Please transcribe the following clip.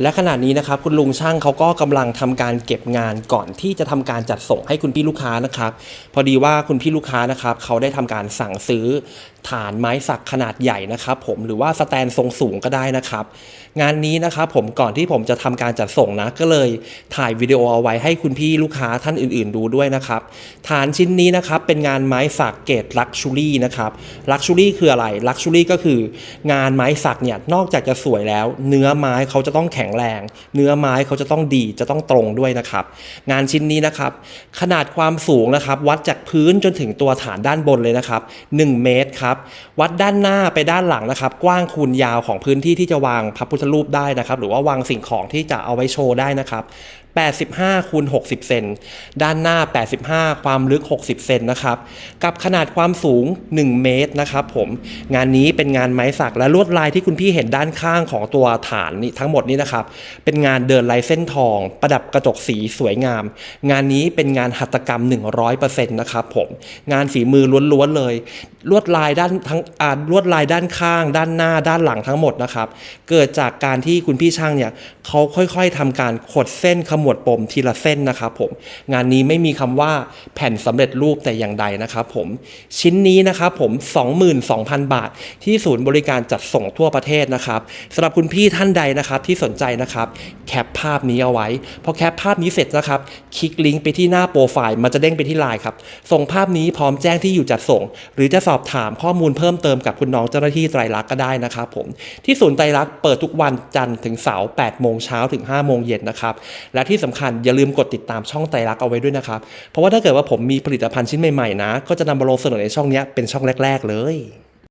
และขณะนี้นะครับคุณลุงช่างเขาก็กำลังทำการเก็บงานก่อนที่จะทำการจัดส่งให้คุณพี่ลูกค้านะครับ พอดีว่าคุณพี่ลูกค้านะครับเขาได้ทำการสั่งซื้อฐานไม้สักขนาดใหญ่นะครับ ผมหรือว่าสแตนทรงสูงก็ได้นะครับ งานนี้นะครับผมก่อนที่ผมจะทำการจัดส่งนะก็เลยถ่ายวิดีโอเอาไว้ให้คุณพี่ลูกค้าท่านอื่น ๆ ดูด้วยนะครับฐานชิ้นนี้นะครับเป็นงานไม้สักเกรดลักชูรี่นะครับลักชูรี่คืออะไรลักชูรี่ก็คือ งานไม้สักเนี่ยนอกจากจะสวยแล้ว เนื้อไม้เขาจะต้องแข็งแรง เนื้อไม้เขาจะต้องดีจะต้องตรงด้วยนะครับ งานชิ้นนี้นะครับ ขนาดความสูงนะครับ วัดจากพื้นจนถึงตัวฐานด้านบนเลยนะครับ 1 เมตรครับ วัดด้านหน้าไปด้านหลังนะครับ กว้างคูณยาวของพื้นที่ที่จะวางพระพุทธรูปได้นะครับ หรือว่าวางสิ่งของที่จะเอาไว้โชว์ได้นะครับ85คูณ60 เซน ด้านหน้า 85 ความลึก 60 เซนนะครับ กับขนาดความสูง 1 เมตรนะครับผม งานนี้เป็นงานไม้สักและลวดลายที่คุณพี่เห็นด้านข้างของตัวฐานนี้ทั้งหมดนี้นะครับ เป็นงานเดินลายเส้นทอง ประดับกระจกสีสวยงาม งานนี้เป็นงานหัตถกรรม 100%นะครับผม งานฝีมือล้วนๆเลย ลวดลายด้านทั้งอาลวดลายด้านข้าง ด้านหน้า ด้านหลังทั้งหมดนะครับ เกิดจากการที่คุณพี่ช่างเนี่ยเขาค่อยๆทำการขดเส้นขมมวดปมทีละเส้นนะครับผมงานนี้ไม่มีคำว่าแผ่นสำเร็จรูปแต่อย่างใดนะครับผมชิ้นนี้นะครับผม 22,000 บาท ที่ศูนย์บริการจัดส่งทั่วประเทศนะครับสำหรับคุณพี่ท่านใดนะครับที่สนใจนะครับแคปภาพนี้เอาไว้พอแคปภาพนี้เสร็จนะครับคลิกลิงก์ไปที่หน้าโปรไฟล์มันจะเด้งไปที่ไลน์ครับส่งภาพนี้พร้อมแจ้งที่อยู่จัดส่ง หรือจะสอบถามข้อมูลเพิ่มเติมกับคุณน้องเจ้าหน้าที่ไตรลักษณ์ก็ได้นะครับผมที่ศูนย์ไตรลักษณ์เปิดทุกวันจันทร์ถึงเสาร์8โมงเช้าถึง5โมงเย็นนะครับและที่สำคัญอย่าลืมกดติดตามช่องไตรลักษณ์เอาไว้ด้วยนะครับ เพราะว่าถ้าเกิดว่าผมมีผลิตภัณฑ์ชิ้นใหม่ๆนะ ก็จะนำมาลงเสนอในช่องนี้เป็นช่องแรก ๆ เลย